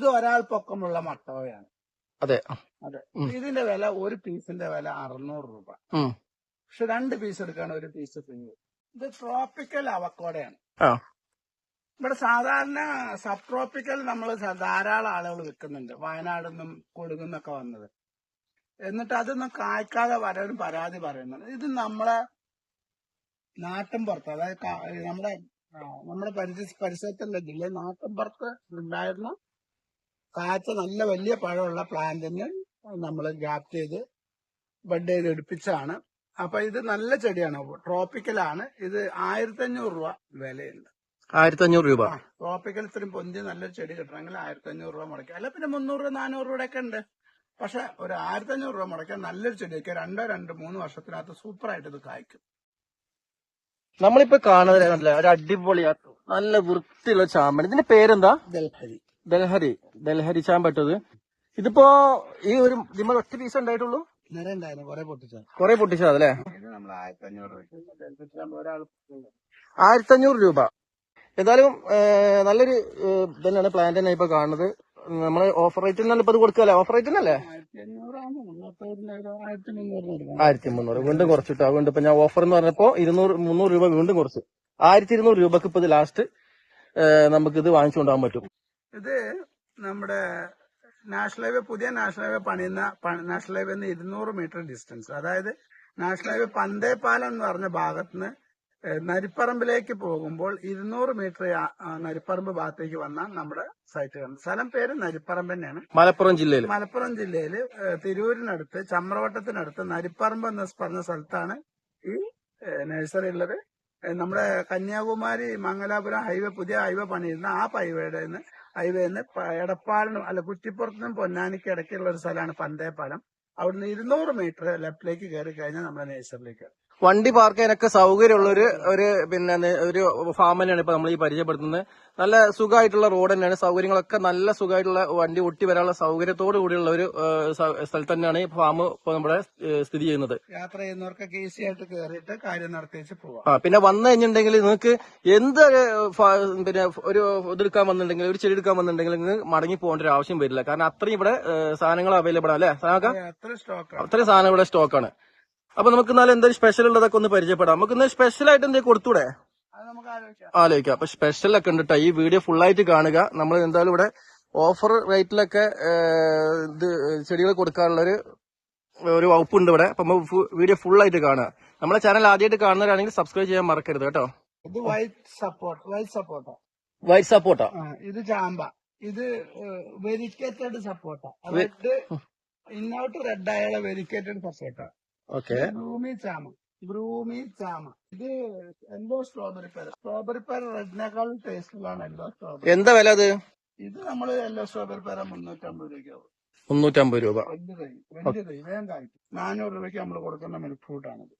ഇത് ഒരാൾ പൊക്കമുള്ള മട്ടോയാണ് അതെ. അതെ ഇതിന്റെ വില ഒരു പീസിന്റെ വില അറുന്നൂറ് രൂപ. പക്ഷെ രണ്ട് പീസ് എടുക്കാണ് ഒരു പീസ് ഫ്രീ ഇത് ട്രോപ്പിക്കൽ അവക്കോടയാണ്. ഇവിടെ സാധാരണ സബ് ട്രോപ്പിക്കൽ നമ്മൾ ധാരാളം ആളുകൾ വിൽക്കുന്നുണ്ട്. വയനാട് നിന്നും കൊടകു നിന്നൊക്കെ വന്നത്. എന്നിട്ട് അതൊന്നും കായ്ക്കാതെ വരാനും പരാതി പറയുന്നുണ്ട്. ഇത് നമ്മളെ നാട്ടിൻ പുറത്ത് അതായത് നമ്മുടെ നമ്മുടെ പരിസ പരിസരത്തുള്ള ജില്ല നാട്ടിൻ പുറത്ത് ഉണ്ടായിരുന്ന കാച്ച നല്ല വലിയ പഴമുള്ള പ്ലാന്റിന് നമ്മൾ ഗ്യാപ് ചെയ്ത് ബഡ് ചെയ്ത് എടുപ്പിച്ചാണ് അപ്പൊ ഇത് നല്ല ചെടിയാണ്. ട്രോപ്പിക്കലാണ്. ഇത് ആയിരത്തി അഞ്ഞൂറ് രൂപ വിലയുണ്ട്. ആയിരത്തി അഞ്ഞൂറ് രൂപ ട്രോപ്പിക്കൽ ഇത്രയും പൊന്തി നല്ലൊരു ചെടി കിട്ടണമെങ്കിൽ ആയിരത്തി അഞ്ഞൂറ് രൂപ മുടക്കുക അല്ല പിന്നെ മുന്നൂറ് രൂപ നാനൂറ് രൂപയുടെ ഒക്കെ ഉണ്ട്. പക്ഷെ ഒരു ആയിരത്തി അഞ്ഞൂറ് രൂപ മുടക്കാൻ നല്ലൊരു ചെടിയൊക്കെ രണ്ടോ രണ്ട് മൂന്ന് വർഷത്തിനകത്ത് സൂപ്പറായിട്ട് ഇത് കായ്ക്കും. നമ്മളിപ്പോ കാണുന്നത് നല്ല ഒരു അടിപൊളി നല്ല വൃത്തിയുള്ള ചാമ്പൻ ഇതിന്റെ പേരെന്താ? ദൽഹരി ദൽഹരി ഡൽഹരി ചാമ്പറ്റത് ഇതിപ്പോ ഈ ഒരു നിങ്ങൾ ഒറ്റ പീസ് ഉണ്ടായിട്ടുള്ളൂ? കുറെ പൊട്ടിച്ചത്. അല്ലേ? നമ്മൾ ആയിരത്തി അഞ്ഞൂറ് രൂപ. എന്തായാലും നല്ലൊരു ഇതന്നെയാണ് പ്ലാന്റ് തന്നെ ഇപ്പൊ കാണുന്നത്. നമ്മൾ ഓഫർ റേറ്റിൽ നിന്നാണ് ഇപ്പൊ ഇത് കൊടുക്കല്ലേ ഓഫർ റേറ്റിൽ നിന്നല്ലേ ആയിരത്തി മുന്നൂറ് വീണ്ടും കുറച്ചിട്ടോ? അതുകൊണ്ട് ഇപ്പൊ ഞാൻ ഓഫർ എന്ന് പറഞ്ഞപ്പോ ഇരുന്നൂറ് മുന്നൂറ് രൂപ വീണ്ടും കുറച്ച്. ആയിരത്തി ഇരുന്നൂറ് രൂപക്ക് ഇപ്പൊ ഇത് ലാസ്റ്റ് നമുക്ക് ഇത് വാങ്ങിച്ചു കൊണ്ടുപോകാൻ പറ്റും. ഇത് നമ്മുടെ നാഷണൽ ഹൈവേ പുതിയ നാഷണൽ ഹൈവേ പണിയുന്ന നാഷണൽ ഹൈവേ നിന്ന് ഇരുന്നൂറ് മീറ്റർ ഡിസ്റ്റൻസ് അതായത് നാഷണൽ ഹൈവേ പന്തേപ്പാലം എന്ന് പറഞ്ഞ ഭാഗത്തുനിന്ന് നരിപ്പറമ്പിലേക്ക് പോകുമ്പോൾ ഇരുന്നൂറ് മീറ്റർ നരിപ്പറമ്പ് ഭാഗത്തേക്ക് വന്നാൽ നമ്മുടെ സൈറ്റ് കാണും സ്ഥലം പേര് നരിപ്പറമ്പ് തന്നെയാണ്. മലപ്പുറം ജില്ലയിൽ മലപ്പുറം ജില്ലയിൽ തിരൂരിനടുത്ത് ചമ്രവട്ടത്തിനടുത്ത് നരിപ്പറമ്പ് എന്ന് പറഞ്ഞ സ്ഥലത്താണ് ഈ നഴ്സറി ഉള്ളത്. നമ്മുടെ കന്യാകുമാരി മംഗലാപുരം ഹൈവേ പുതിയ ഹൈവേ പണിയുന്ന ആ ഹൈവേയുടെ ഹൈവേന്ന് എടപ്പാളിനും അല്ല കുറ്റിപ്പുറത്തിനും പൊന്നാനിക്ക് ഇടയ്ക്കുള്ള ഒരു സ്ഥലമാണ് പന്തേപ്പാലം. അവിടുന്ന് ഇരുന്നൂറ് മീറ്റർ ലെഫ്റ്റിലേക്ക് കയറി കഴിഞ്ഞാൽ നമ്മുടെ നേഴ്സറിലേക്ക് വണ്ടി പാർക്ക് ചെയ്യാനൊക്കെ സൗകര്യമുള്ള ഒരു ഒരു പിന്നെ ഒരു ഫാം തന്നെയാണ് ഇപ്പൊ നമ്മൾ ഈ പരിചയപ്പെടുത്തുന്നത്. നല്ല സുഖമായിട്ടുള്ള റോഡ് തന്നെയാണ്. സൗകര്യങ്ങളൊക്കെ നല്ല സുഖമായിട്ടുള്ള വണ്ടി ഒട്ടി വരാനുള്ള സൗകര്യത്തോടു കൂടിയുള്ള ഒരു സ്ഥലത്ത് തന്നെയാണ് ഈ ഫാം ഇപ്പൊ നമ്മുടെ സ്ഥിതി ചെയ്യുന്നത്. യാത്ര ചെയ്യുന്നവർക്കൊക്കെ ഈസി ആയിട്ട് കയറിയിട്ട് കാര്യം നടത്തിച്ച് പോവാം. ആ പിന്നെ വന്നു കഴിഞ്ഞിട്ടുണ്ടെങ്കിൽ നിങ്ങൾക്ക് എന്ത് പിന്നെ ഒരു ഇതെടുക്കാൻ വന്നിട്ടുണ്ടെങ്കിൽ ഒരു ചെടി എടുക്കാൻ വന്നിട്ടുണ്ടെങ്കിൽ നിങ്ങൾക്ക് മടങ്ങി പോകേണ്ട ഒരു ആവശ്യം വരില്ല. കാരണം അത്രയും ഇവിടെ സാധനങ്ങൾ അവൈലബിൾ ആണ് അല്ലെ? സാധനം അത്രയും സാധനം ഇവിടെ സ്റ്റോക്കാണ് അപ്പൊ നമുക്ക് ഇന്നാലും എന്തെങ്കിലും സ്പെഷ്യൽ ഉള്ളതൊക്കെ ഒന്ന് പരിചയപ്പെടാം. നമുക്ക് ഇന്ന് സ്പെഷ്യൽ ആയിട്ട് എന്തെങ്കിലും കൊടുത്തൂടെ? ആലോചിക്കാം. അപ്പൊ സ്പെഷ്യൽ ഒക്കെ ഉണ്ട് ട്ടോ. ഈ വീഡിയോ ഫുൾ ആയിട്ട് കാണുക. നമ്മൾ എന്തായാലും ഇവിടെ ഓഫർ റേറ്റിലൊക്കെ ഇത് ചെടികൾ കൊടുക്കാനുള്ള ഒരു ഒരു വകുപ്പുണ്ട് ഇവിടെ. അപ്പൊ വീഡിയോ ഫുൾ ആയിട്ട് കാണുക. നമ്മളെ ചാനൽ ആദ്യമായിട്ട് കാണുന്നവരാണെങ്കിൽ സബ്സ്ക്രൈബ് ചെയ്യാൻ മറക്കരുത് കേട്ടോ. ഇത് വൈറ്റ് സപ്പോർട്ട് വൈറ്റ് സപ്പോർട്ടോ വൈറ്റ് സപ്പോർട്ടോ ഇത് ചാമ്പ ഇത് വെരിക്കേറ്റഡ് സപ്പോർട്ട റെഡ് ഇന്നോട്ട് റെഡ് ആയുള്ള വെരിക്കേറ്റഡ് സപ്പോർട്ട ഓക്കെ. ബ്രൂമി ചാമ ബ്രൂമി ചാമ ഇത് എന്തോ സ്ട്രോബെറി പേര സ്ട്രോബെറി പേര റെഡിനേക്കാളും ടേസ്റ്റിലാണ് എല്ലോ സ്ട്രോബെറി എന്താ വില അത്? ഇത് നമ്മൾ എല്ലോ സ്ട്രോബെറി പേര മുന്നൂറ്റമ്പത് രൂപയ്ക്കാവും മുന്നൂറ്റമ്പത് രൂപ. വലിയ തൈ വലിയ തൈ വേഗം കായ്ക്കും. നാനൂറ് രൂപയ്ക്ക് നമ്മൾ കൊടുക്കുന്ന മിൽക്ക് ഫ്രൂട്ടാണിത്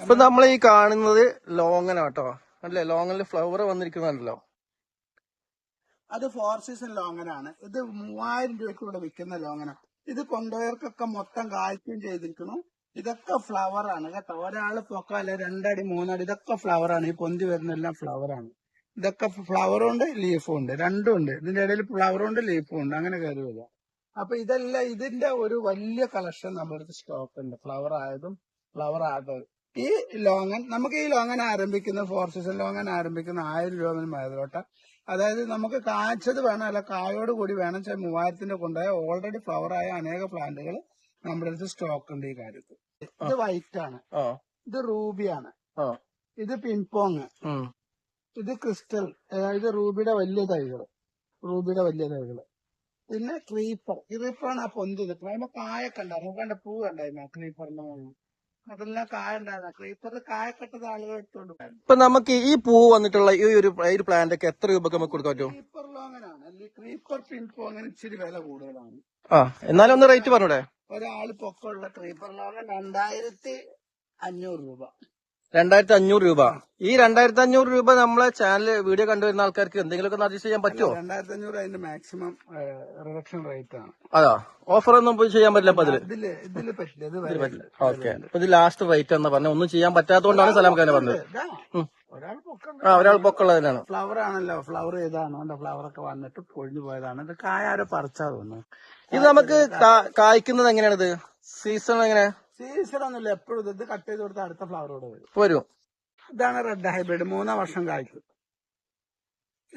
ഇപ്പൊ നമ്മൾ ഈ കാണുന്നത് ലോങ്ങന കേട്ടോ അല്ലേ? ലോങ്ങനിൽ ഫ്ലവർ വന്നിരിക്കുന്നുണ്ടല്ലോ അത് ഫോർ സീസൺ ലോങ്ങനാണ്. ഇത് മൂവായിരം രൂപയ്ക്ക് ഇവിടെ വിൽക്കുന്ന ലോങ്ങന. ഇത് കൊണ്ടുപോയവർക്കൊക്കെ മൊത്തം കായ്ക്കുകയും ചെയ്തിരിക്കുന്നു. ഇതൊക്കെ ഫ്ലവർ ആണ് കേട്ടോ. ഒരാൾ പൊക്കല്ല രണ്ടടി മൂന്നടി ഇതൊക്കെ ഫ്ലവർ ആണ്. ഈ പൊന്തി വരുന്നെല്ലാം ഫ്ലവർ ആണ്. ഇതൊക്കെ ഫ്ലവറും ഉണ്ട് ലീഫും ഉണ്ട്. രണ്ടും ഉണ്ട്. ഇതിന്റെ ഇടയിൽ ഫ്ലവറും ഉണ്ട് ലീഫും ഉണ്ട്. അങ്ങനെ കയറി അപ്പൊ ഇതെല്ലാം ഇതിന്റെ ഒരു വലിയ കളക്ഷൻ നമ്മുടെ അടുത്ത് സ്റ്റോക്ക് ഉണ്ട്. ഫ്ലവർ ആയതും ഫ്ലവർ ആകാത്തതും ഈ ലോങ്ങൻ നമുക്ക് ഈ ലോങ്ങൻ ആരംഭിക്കുന്ന ഫോർ സീസൺ ലോങ്ങൻ ആരംഭിക്കുന്ന ആയിരം രൂപ മുതൽ അതായത് നമുക്ക് കാച്ചത് വേണം അല്ല കായോട് കൂടി വേണം വെച്ചാൽ മൂവായിരത്തിന്റെ കൊണ്ടുപോയ ഓൾറെഡി ഫ്ലവർ ആയ അനേക പ്ലാന്റുകൾ നമ്മുടെ അടുത്ത് സ്റ്റോക്ക് ഉണ്ട് ഈ കാര്യത്തിൽ. ഇത് വൈറ്റ് ആണ്. ഇത് റൂബിയാണ്. ഇത് പിൻപോങ് ഇത് ക്രിസ്റ്റൽ അതായത് റൂബിയുടെ വലിയ തൈകൾ. റൂബിയുടെ വലിയ തൈകൾ. പിന്നെ ക്രീപ്പർ ക്രീപ്പറാണ് ആ പൊന്തി അതിന്റെ അതിന് കായൊക്കെ ഉണ്ടായിരുന്നു കണ്ട പൂ കണ്ടായിരുന്നു ക്രീപ്പറിന്റെ മുകളിൽ? അതെല്ലാം കായ ഉണ്ടായിരുന്നു. ക്രീപ്പറിൽ കായക്കെട്ടത് ആളുകൾ എടുത്തോണ്ട് പോകും ഇപ്പൊ നമുക്ക് ഈ പൂ വന്നിട്ടുള്ള ഈ ഒരു ഒരു പ്ലാന്റ് ഒക്കെ എത്ര രൂപക്ക് നമുക്ക് കൊടുക്കാൻ പറ്റും? ക്രീപ്പർ ഇച്ചിരി വില കൂടുതലാണ്. ആ എന്നാലും ഒന്ന് റേറ്റ് പറഞ്ഞൂടെ? ഒരാൾ പൊക്കമുള്ള ക്രീപ്പർ ലോങ്ങൻ രണ്ടായിരത്തി അഞ്ഞൂറ് രൂപ. രണ്ടായിരത്തി അഞ്ഞൂറ് രൂപ. ഈ രണ്ടായിരത്തി അഞ്ഞൂറ് രൂപ നമ്മളെ ചാനൽ വീഡിയോ കണ്ടുവരുന്ന ആൾക്കാർക്ക് എന്തെങ്കിലുമൊക്കെ ഒക്കെ അഡ്ജസ്റ്റ് ചെയ്യാൻ പറ്റുമോ രണ്ടായിരത്തി അഞ്ഞൂറ് അതിന്റെ മാക്സിമം റിഡക്ഷൻ റേറ്റ് ആണ്. അതാ. ഓഫർ ഒന്നും ചെയ്യാൻ പറ്റില്ല അപ്പൊ ഇതിൽ പറ്റില്ല ഓക്കെ അപ്പൊ ഇത് ലാസ്റ്റ് റേറ്റ് എന്ന് പറഞ്ഞ ഒന്നും ചെയ്യാൻ പറ്റാത്തതുകൊണ്ടാണ് സലാം ഖാനെ പറഞ്ഞത്. ഒരാൾ പൊക്കുള്ളതിനാണ് ഫ്ലവർ ആണല്ലോ. ഫ്ലവർ ഏതാണ്? അതിന്റെ ഫ്ലവർ ഒക്കെ വന്നിട്ട് പൊഴിഞ്ഞു പോയതാണ്. ഇത് കായ ആരോ പറിച്ചാ തോന്നുന്നു. ഇത് നമുക്ക് കായ്ക്കുന്നത് എങ്ങനെയാണിത്? സീസൺ എങ്ങനെ? സീസൺ ഒന്നുമില്ല എപ്പോഴും ഇത് കട്ട് ചെയ്ത് കൊടുത്ത അടുത്ത ഫ്ലവറോട് വരും. വരും. ഇതാണ് റെഡ് ഹൈബ്രിഡ് മൂന്നാം വർഷം കായ്ക്കും.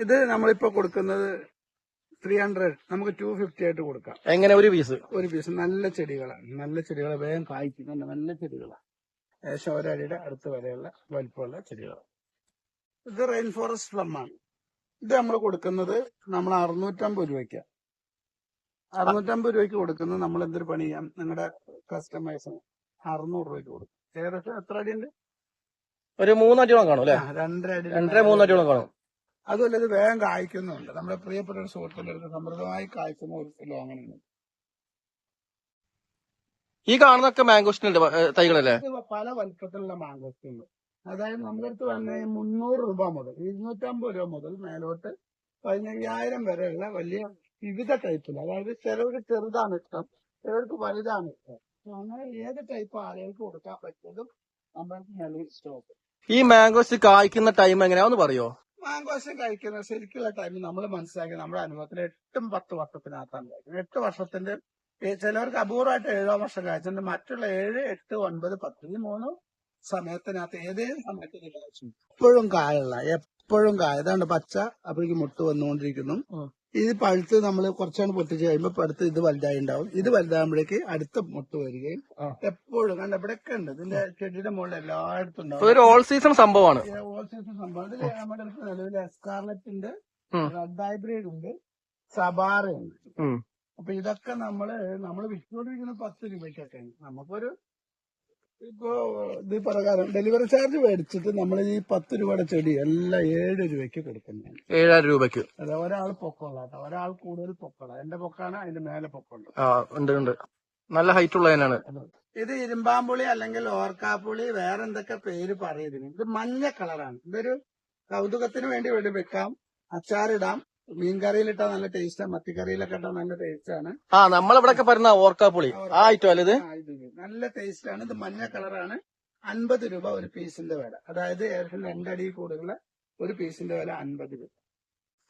ഇത് നമ്മളിപ്പോ കൊടുക്കുന്നത് ത്രീ ഹൺഡ്രഡ് നമുക്ക് ടു ഫിഫ്റ്റി ആയിട്ട് കൊടുക്കാം. എങ്ങനെ? ഒരു പീസ് ഒരു പീസ് നല്ല ചെടികളാണ് നല്ല ചെടികൾ വേഗം കായ്ക്കുന്നുണ്ട് നല്ല ചെടികളാണ് ഏകദേശം ഒരടിയുടെ അടുത്ത് വരെയുള്ള വലിപ്പമുള്ള ചെടികളാണ് ഇത് റെയിൻ ഫോറസ്റ്റ് പ്ലം ആണ്. ഇത് നമ്മൾ കൊടുക്കുന്നത് നമ്മൾ അറുന്നൂറ്റമ്പത് രൂപയ്ക്ക്. അറുന്നൂറ്റമ്പത് രൂപയ്ക്ക് കൊടുക്കുന്നത് നമ്മൾ എന്തൊരു പണി ചെയ്യാം നിങ്ങളുടെ കസ്റ്റമേഴ്സിന് അറുന്നൂറ് രൂപയ്ക്ക് കൊടുക്കും. ഏകദേശം എത്ര അടിയുണ്ട്? ഒരു മൂന്നടിയോളം കാണും അല്ലേ? രണ്ടര അടി രണ്ടര മൂന്നടിയോളം കാണും. അതുമല്ല ഇത് വേഗം കായ്ക്കുന്നുണ്ട്. നമ്മുടെ പ്രിയപ്പെട്ട ഒരു സുഹൃത്തിന്റെ അടുത്ത് സമൃദ്ധമായി കായ്ക്കുന്ന ഒരു ലോങ്ങനുണ്ട് ഈ കാണുന്നൊക്കെ മാംഗോസ്റ്റിനുണ്ട് തൈകളല്ലേ? പല വലിപ്പത്തിലുള്ള മാംഗോസ് ഉണ്ട് അതായത് നമ്മുടെ അടുത്ത് വന്ന മുന്നൂറ് രൂപ മുതൽ ഇരുന്നൂറ്റമ്പത് രൂപ മുതൽ മേലോട്ട് പതിനയ്യായിരം വരെയുള്ള വലിയ വിവിധ ടൈപ്പിൽ അതായത് ചിലവർക്ക് ചെറുതാണ് ഇഷ്ടം ചിലവർക്ക് വലുതാണ് ഇഷ്ടം. അങ്ങനെ ഏത് ടൈപ്പ് ആളുകൾക്ക് കൊടുക്കാൻ പറ്റിയതും നമ്മൾക്ക് നിലവിൽ സ്റ്റോക്ക് ഈ മാംഗോസ് കായ്ക്കുന്ന ടൈം എങ്ങനെയാന്ന് പറയോ? മാംഗോസ് കഴിക്കുന്ന ശരിക്കുള്ള ടൈം നമ്മൾ മനസ്സിലാക്കി നമ്മുടെ അനുഭവത്തിൽ എട്ടും പത്ത് വർഷത്തിനകത്താണ്. കഴിക്കുന്നത് എട്ട് വർഷത്തിന്റെ ചിലവർക്ക് അപൂർവമായിട്ട് ഏഴോ വർഷം കഴിച്ചിട്ടുണ്ട്. മറ്റുള്ള ഏഴ് എട്ട് ഒൻപത് പത്ത് ഈ മൂന്ന് സമയത്തിനകത്ത് ഏതേലും സമയത്ത് കഴിച്ചു. എപ്പോഴും കായുള്ള എപ്പോഴും കായ. ഇതാണ്ട് പച്ച അപ്പോഴേക്ക് മുട്ട് വന്നുകൊണ്ടിരിക്കുന്നു. ഇത് പഴുത്ത് നമ്മൾ കുറച്ചാണ് പൊട്ടിച്ച് കഴിയുമ്പോൾ പഴുത്ത് ഇത് വലുതായി ഉണ്ടാവും ഇത് വലുതാകുമ്പോഴേക്ക് അടുത്ത മുട്ട് വരികയും എപ്പോഴും കണ്ട ഇവിടെയൊക്കെ ഉണ്ട്. ഇതിന്റെ ചെടിയുടെ മുകളിൽ എല്ലായിടത്തും ഉണ്ടാവും. ഒരു ഓൾ സീസൺ സംഭവമാണ്. ഓൾ സീസൺ സംഭവം. ഇതിൽ നമ്മുടെ അടുത്ത് നിലവിൽ എസ്കാർലറ്റ് ഉണ്ട് റെഡ് ഹൈബ്രിഡ് ഉണ്ട് സബാറ ഉണ്ട്. അപ്പൊ ഇതൊക്കെ നമ്മൾ നമ്മൾ വിറ്റുകൊണ്ടിരിക്കുന്ന പത്ത് രൂപയ്ക്കൊക്കെ നമുക്കൊരു ഇത് പ്രകാരം ഡെലിവറി ചാർജ് മേടിച്ചിട്ട് നമ്മൾ ഈ പത്ത് രൂപയുടെ ചെടി എല്ലാം ഏഴ് രൂപയ്ക്ക് കൊടുക്കുന്നതാണ് ഏഴായിരം രൂപയ്ക്ക്. അല്ല ഒരാൾ പൊക്കമുള്ള കേട്ടോ. ഒരാൾ കൂടുതൽ പൊക്കമുള്ള. എന്റെ പൊക്കാണ് അതിന്റെ മേലെ പൊക്കമുണ്ട്. ആ ഉണ്ട് ഉണ്ട്. നല്ല ഹൈറ്റ് ഉള്ളതിനാണ് ഇത് ഇരുമ്പാമ്പുളി അല്ലെങ്കിൽ ഓർക്കാപ്പുളി വേറെ എന്തൊക്കെ പേര് പറയുന്നതിന് ഇത് മഞ്ഞ കളറാണ്. ഇതൊരു കൗതുകത്തിന് വേണ്ടി വേണ്ടി വെക്കാം. അച്ചാറിടാം. മീൻകറിയിലിട്ടാൽ നല്ല ടേസ്റ്റാണ് മത്തിക്കറിയിലൊക്കെ ഇട്ടാ നല്ല ടേസ്റ്റാണ് ആ നമ്മളിവിടൊക്കെ പറയുന്ന ഓർക്കാപ്പുളി. ആ ഐറ്റം അല്ലേ ഇത്. നല്ല ടേസ്റ്റാണ് ഇത് മഞ്ഞ കളറാണ്. അൻപത് രൂപ ഒരു പീസിന്റെ വില. അതായത് ഏകദേശം രണ്ടടി കൂടുതലുള്ള ഒരു പീസിന്റെ വില അൻപത് രൂപ.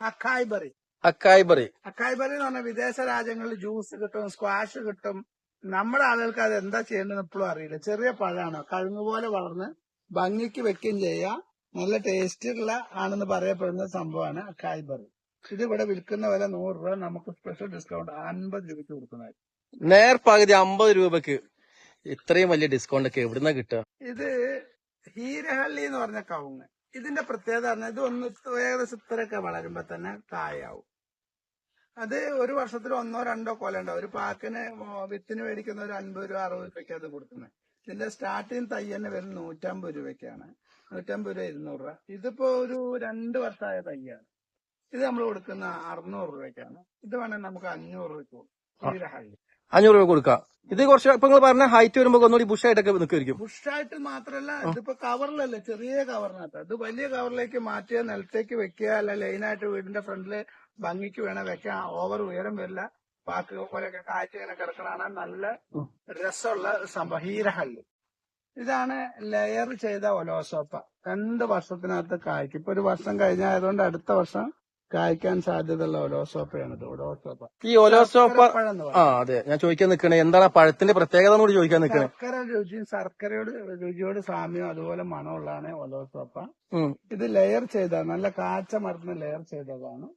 Acai berry. Acai berry acai berry എന്ന് പറഞ്ഞാൽ വിദേശ രാജ്യങ്ങളിൽ ജ്യൂസ് കിട്ടും സ്ക്വാഷ് കിട്ടും. നമ്മുടെ ആളുകൾക്ക് അത് എന്താ ചെയ്യേണ്ടതെന്ന് ഇപ്പോഴും അറിയില്ല. ചെറിയ പഴമാണ് കഴുങ്ങ് പോലെ വളർന്ന് ഭംഗിക്ക് വെക്കുകയും ചെയ്യാം. നല്ല ടേസ്റ്റുള്ള ആണെന്ന് പറയപ്പെടുന്ന സംഭവമാണ് അക്കായ് ബറി. ഇത് ഇവിടെ വിൽക്കുന്ന വില നൂറ് രൂപ നമുക്ക് സ്പെഷ്യൽ ഡിസ്കൗണ്ട് അൻപത് രൂപയ്ക്ക് കൊടുക്കുന്നത് നേർ പകുതി അമ്പത് രൂപക്ക് ഇത്രയും വലിയ ഡിസ്കൗണ്ട് ഒക്കെ എവിടുന്ന കിട്ടുക? ഇത് ഹീരഹള്ളി എന്ന് പറഞ്ഞ കവുങ്ങ്. ഇതിന്റെ പ്രത്യേകത പറഞ്ഞാൽ ഇത് ഒന്ന് ഏകദേശം ഇത്രയൊക്കെ വളരുമ്പോ തന്നെ കായാവും. അത് ഒരു വർഷത്തിൽ ഒന്നോ രണ്ടോ കൊല ഉണ്ടാവും. ഒരു പാക്കിന് വിത്തിന് മേടിക്കുന്ന ഒരു അൻപത് രൂപ അറുപത് രൂപയ്ക്ക് അത് കൊടുക്കുന്നത് ഇതിന്റെ സ്റ്റാർട്ടിങ് തൈ തന്നെ വരും നൂറ്റമ്പത് രൂപയ്ക്കാണ്. നൂറ്റമ്പത് രൂപ ഇരുന്നൂറ് രൂപ. ഇതിപ്പോ ഒരു രണ്ട് വർഷമായ തൈയാണ്. ഇത് നമ്മൾ കൊടുക്കുന്ന അറുന്നൂറ് രൂപയ്ക്കാണ്. ഇത് വേണമെങ്കിൽ നമുക്ക് അഞ്ഞൂറ് രൂപയ്ക്ക് കൊടുക്കും. അഞ്ഞൂറ് രൂപ കൊടുക്കാം. ഇത് കുറച്ച് ഇപ്പൊ നിങ്ങൾ പറഞ്ഞ ഹൈറ്റ് വരുമ്പോ ഒന്നുകൂടി ബുഷായിട്ടൊക്കെ നിൽക്കുമായിരിക്കും ബുഷായിട്ട് മാത്രല്ല ഇതിപ്പോ കവറിലല്ലേ ചെറിയ കവറിനകത്ത്. ഇത് വലിയ കവറിലേക്ക് മാറ്റിയ നിലത്തേക്ക് വെക്കുക അല്ല ലൈനായിട്ട് വീടിന്റെ ഫ്രണ്ടിൽ ഭംഗിക്ക് വേണേ വെക്കാം. ഓവർ ഉയരം വരില്ല. പാക്ക് പോലെയൊക്കെ കാഴ്ച ഇങ്ങനെ കിടക്കണാണ് നല്ല രസമുള്ള സംഭവം. ഹീരഹള്ളി ഇതാണ് ലെയർ ചെയ്ത ഒലോസോപ്പ. രണ്ട് വർഷത്തിനകത്ത് കായ്ക്കും. ഇപ്പൊ ഒരു വർഷം കഴിഞ്ഞായതുകൊണ്ട് അടുത്ത വർഷം കായ്ക്കാൻ സാധ്യതയുള്ള ഒലോസോപ്പയാണ് ഒലോസോപ്പ ഈ ഒലോസോപ്പ. ആ അതെ. ഞാൻ ചോദിക്കാൻ നിൽക്കണേ എന്താണ് ആ പഴത്തിന്റെ പ്രത്യേകത കൂടി ചോദിക്കാൻ നിൽക്കണേ? ശർക്കര രുചിയും ശർക്കരയോട് രുചിയോട് സാമ്യം അതുപോലെ മണമുള്ളതാണ് ഒലോസോപ്പ ഇത് ലെയർ ചെയ്ത നല്ല കാച്ച മരുന്ന് ലെയർ ചെയ്തതാണ്.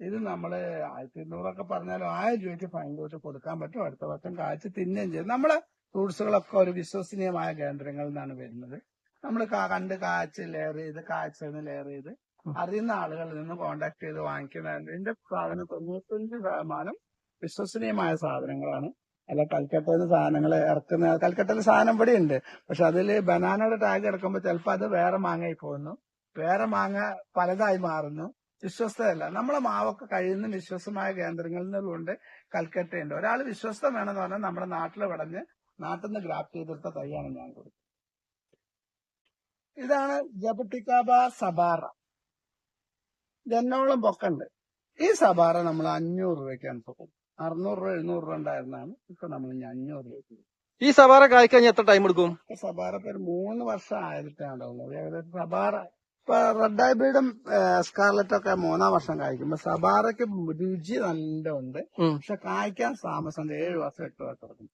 ഇത് നമ്മൾ ആയിരത്തി ഇരുന്നൂറൊക്കെ പറഞ്ഞാലും ആയിരം രൂപയ്ക്ക് ഫൈൻ കൊടുത്ത് കൊടുക്കാൻ പറ്റും. അടുത്ത വർഷം കാച്ച് തിന്നുകയും ചെയ്യും. നമ്മളെ ഫ്രൂട്ട്സുകളൊക്കെ ഒരു വിശ്വസനീയമായ കേന്ദ്രങ്ങളിൽ നിന്നാണ് വരുന്നത്. നമ്മൾ കണ്ട് കാച്ച് ലെയർ ചെയ്ത് കാച്ചെന്ന് ലെയർ ചെയ്ത്. അറിയുന്ന ആളുകളിൽ നിന്ന് കോണ്ടാക്ട് ചെയ്ത് വാങ്ങിക്കുന്നതിന്റെ ഇതിന്റെ സാധനം തൊണ്ണൂറ്റഞ്ച് ശതമാനം വിശ്വസനീയമായ സാധനങ്ങളാണ്. അല്ല കൽക്കട്ടയിൽ സാധനങ്ങൾ ഇറക്കുന്ന കൽക്കട്ടയിൽ സാധനം ഇവിടെ ഉണ്ട്. പക്ഷെ അതിൽ ബനാനയുടെ ടാഗ് ഇറക്കുമ്പോൾ ചിലപ്പോൾ അത് വേറെ മാങ്ങയായി പോകുന്നു. വേറെ മാങ്ങ പലതായി മാറുന്നു. വിശ്വസ്തയല്ല. നമ്മളെ മാവൊക്കെ കഴിയുന്ന വിശ്വസമായ കേന്ദ്രങ്ങളിൽ നിന്നുകൊണ്ട് കൽക്കട്ടയുണ്ട്. ഒരാൾ വിശ്വസ്തം വേണമെന്ന് പറഞ്ഞാൽ നമ്മുടെ നാട്ടിൽ വിളഞ്ഞ് നാട്ടിൽ നിന്ന് ഗ്രാഫ്റ്റ് ചെയ്തെടുത്ത തൈയാണ് ഞാൻ കൊടുക്കുന്നത്. ഇതാണ് ജബട്ടിക്കാബ സബാറ. ജന്നോളം പൊക്കണ്ട്. ഈ സബാറ നമ്മൾ അഞ്ഞൂറ് രൂപയ്ക്കാണ് കൊടുക്കുന്നത്. അറുന്നൂറ് രൂപ എഴുന്നൂറ് രൂപ ഉണ്ടായിരുന്നാണ് ഇപ്പൊ നമ്മൾ ഇനി അഞ്ഞൂറ് കൊടുക്കും. ഈ സബാറ കായ്ക്കഴിഞ്ഞാൽ എത്ര ടൈം എടുക്കും? സബാറ ഇപ്പൊ ഒരു മൂന്ന് വർഷം ആയിട്ടാണ് ഉണ്ടാവുന്നത് ഏകദേശം സബാറ ഇപ്പൊ റെഡ് ഹൈബ്രിഡും സ്കാർലറ്റും ഒക്കെ മൂന്നാം വർഷം കായ്ക്കും. സബാറയ്ക്ക് രുചി നല്ല ഉണ്ട്. പക്ഷെ കായ്ക്കാൻ താമസം ഏഴ് വർഷം എട്ട് വർഷം എടുക്കും.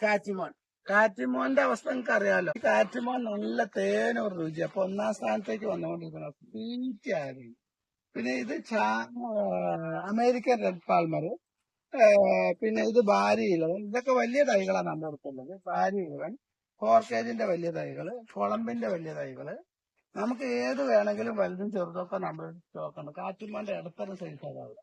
കാറ്റിമോൻ. കാറ്റിമോന്റെ അവസ്ഥ നിങ്ങൾക്ക് അറിയാലോ കാറ്റിമോൻ നല്ല തേനൊരു രുചി അപ്പൊ ഒന്നാം സ്ഥാനത്തേക്ക് വന്നുകൊണ്ടിരിക്കുന്ന സ്വീറ്റ് ആയിരുന്നു. പിന്നെ ഇത് അമേരിക്കൻ റെഡ് പാൽമർ പിന്നെ ഇത് ഭാര്യ ഇലവൻ ഇതൊക്കെ വലിയ തൈകളാണ് നമ്മുടെ അടുത്തുള്ളത്. ഭാര്യ ഇലവൻ ഫോർക്കേജിന്റെ വലിയ തൈകൾ കൊളമ്പിന്റെ വലിയ തൈകൾ. നമുക്ക് ഏത് വേണമെങ്കിലും വലുതും ചെറുതൊക്കെ നമ്മൾ സ്റ്റോക്ക് ഉണ്ട് കാറ്റുമോന്റെ ഇടത്തരം സൈസ് അതാണ്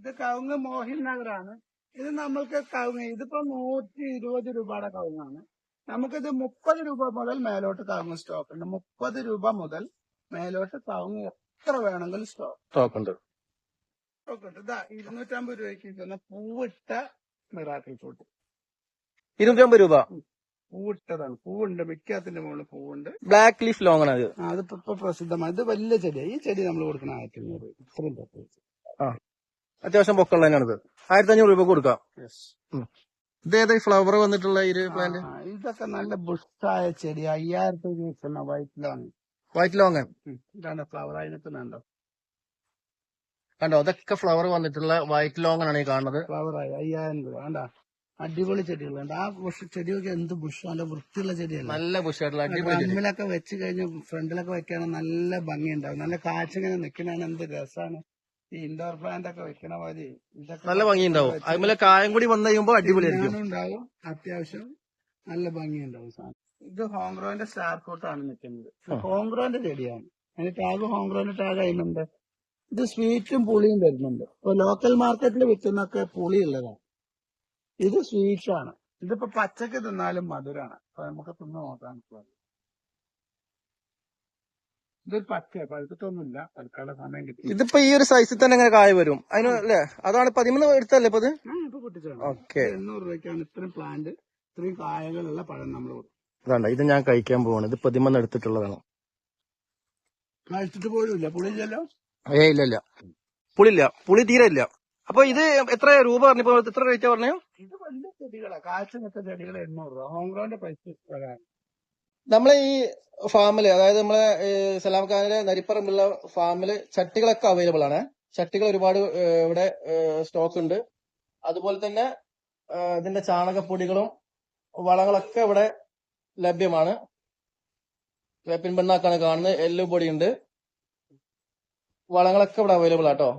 ഇത് കവുങ്ങ് മോഹിൻ നഗറാണ്. ഇത് നമ്മൾക്ക് കവുങ്ങ് ഇതിപ്പോ നൂറ്റി ഇരുപത് രൂപയുടെ കവുങ്ങാണ്. നമുക്കിത് മുപ്പത് രൂപ മുതൽ മേലോട്ട് കവുങ്ങ് സ്റ്റോക്ക് ഉണ്ട്. മുപ്പത് രൂപ മുതൽ മേലോട്ട് കവുങ്ങ് എത്ര വേണമെങ്കിലും സ്റ്റോക്ക് സ്റ്റോക്ക് ഉണ്ട് സ്റ്റോക്ക് ഉണ്ട് ഇതാ ഇരുന്നൂറ്റമ്പത് രൂപയ്ക്ക് കിട്ടുന്ന പൂവിട്ട മിറാക്കിൾ ഫ്രൂട്ട്. ഇരുന്നൂറ്റമ്പത് രൂപ? പൂവിട്ടതാണ്. പൂവുണ്ട്. മിക്കത്തിന്റെ മുകളിൽ പൂവുണ്ട്. ബ്ലാക്ക് ലീഫ് ലോങ് ആണ് അത്. അതിപ്പോ ഇപ്പൊ പ്രസിദ്ധമാണ്. ഇത് വലിയ ചെടിയാണ് ഈ ചെടി നമ്മൾ കൊടുക്കുന്ന ആയിരത്തി അഞ്ഞൂറ് ഇത്രയും പ്രത്യേകിച്ച്. അത്യാവശ്യം പൊക്കുള്ള തന്നെയാണിത്. ആയിരത്തി അഞ്ഞൂറ് രൂപ കൊടുക്കാം. ഇതേതായി ഫ്ലവർ വന്നിട്ടുള്ള ഈ പ്ലാന്റ് ഇതൊക്കെ നല്ല ബുഷായ ചെടി അയ്യായിരത്തി വൈറ്റിലാണ്. വൈറ്റ് ലോങ് ഇതാണ് ഫ്ലവർ അതിനകത്തുണ്ടോ കണ്ടോ? അതൊക്കെ ഫ്ലവർ വന്നിട്ടുള്ള വൈറ്റ് ലോങ് ആണ് ഈ കാണുന്നത്. ഫ്ലവർ ആയി. അയ്യായിരം രൂപ. വേണ്ട അടിപൊളി ചെടികൾ. ചെടികളുണ്ട് ആ ബുഷ് ചെടിയൊക്കെ എന്ത് ബുഷ്? നല്ല വൃത്തിയുള്ള ചെടിയല്ല? നല്ല ബുഷായിട്ടുള്ള അടിപൊളി. ഡ്രമ്മിലൊക്കെ വെച്ച് കഴിഞ്ഞ് ഫ്രണ്ടിലൊക്കെ വെക്കുകയാണെങ്കിൽ നല്ല ഭംഗിയുണ്ടാവും. നല്ല കാച്ചിങ്ങനെ നിൽക്കണതിന് എന്ത് രസമാണ്. ഈ ഇൻഡോർ പ്ലാന്റ് ഒക്കെ വെക്കണ മതി ഇതൊക്കെ നല്ല ഭംഗിയുണ്ടാവും. അതുപോലെ കായം കൂടി വന്നു കഴിയുമ്പോൾ അടിപൊളിയായിരിക്കും. ഉണ്ടാവും അത്യാവശ്യം നല്ല ഭംഗിയുണ്ടാവും സാധനം. ഇത് ഹോംഗ്രോന്റെ സ്റ്റാർ ഫ്രൂട്ട് ആണ് നിൽക്കുന്നത്. ഹോംഗ്രോന്റെ ചെടിയാണ്. അതിന് ടാഗ് ഹോംഗ്രോന്റെ ടാഗ് അതിനുണ്ട് ഇത് സ്വീറ്റും പുളിയും വരുന്നുണ്ട് ഇപ്പൊ ലോക്കൽ മാർക്കറ്റിൽ വിൽക്കുന്നൊക്കെ പുളി ഉള്ളതാണ്. ഇത് സ്വീറ്റ് ആണ് ഇതിപ്പോ പച്ചക്ക് തിന്നാലും മധുരാണ്. അപ്പൊ നമുക്ക് തിന്ന് നോക്കാൻ ഇതൊരു പച്ച പഴുത്തിട്ടൊന്നുമില്ല. തൽക്കാലം സമയം കിട്ടി. ഇതിപ്പോ ഈ ഒരു സൈസിൽ തന്നെ ഇങ്ങനെ കായ വരും. അതിന് അല്ലേ? അതാണ് പതിമൂന്ന് എടുത്തല്ലേ ഇപ്പൊ ഇത് ഓക്കെ എണ്ണൂറ് രൂപയ്ക്കാണ് ഇത്രയും പ്ലാന്റ് ഇത്രയും കായകളുള്ള പഴം നമ്മൾ കൊടുക്കും അതാണ്ട ഇത് ഞാൻ കഴിക്കാൻ പോവാണ്. ഇത് പതിമന്ന് എടുത്തിട്ടുള്ളതാണ്. കഴിച്ചിട്ട് പോലും ഇല്ല പുളിയില്ലല്ലോ? ഏ ഇല്ല ഇല്ല. പുളിയില്ല. പുളി തീരെ ഇല്ല. അപ്പൊ ഇത് എത്ര രൂപ പറഞ്ഞപ്പോ എത്ര റേറ്റ് പറഞ്ഞു? ഇത് വലിയ ചെടികളാ. കാഴ്ച നിൽക്കുന്ന ചെടികൾ എണ്ണൂറ് രൂപ. ഹോംഗ്രോന്റെ പൈസ പ്രകാരം നമ്മളെ ഈ ഫാമിൽ അതായത് നമ്മളെ സലാംഖാനിലെ സലാം ഖാനിലെ നരിപ്പറമ്പുള്ള ഫാമിൽ ചട്ടികളൊക്കെ അവൈലബിൾ ആണ്. ചട്ടികൾ ഒരുപാട് ഇവിടെ സ്റ്റോക്ക് ഉണ്ട്. അതുപോലെ തന്നെ ഇതിന്റെ ചാണകപ്പൊടികളും വളങ്ങളൊക്കെ ഇവിടെ ലഭ്യമാണ്. വേപ്പിൻ പിണ്ണാക്കാണ് കാണുന്നത്. എല്ലുപൊടി ഉണ്ട് വളങ്ങളൊക്കെ ഇവിടെ അവൈലബിൾ ആട്ടോ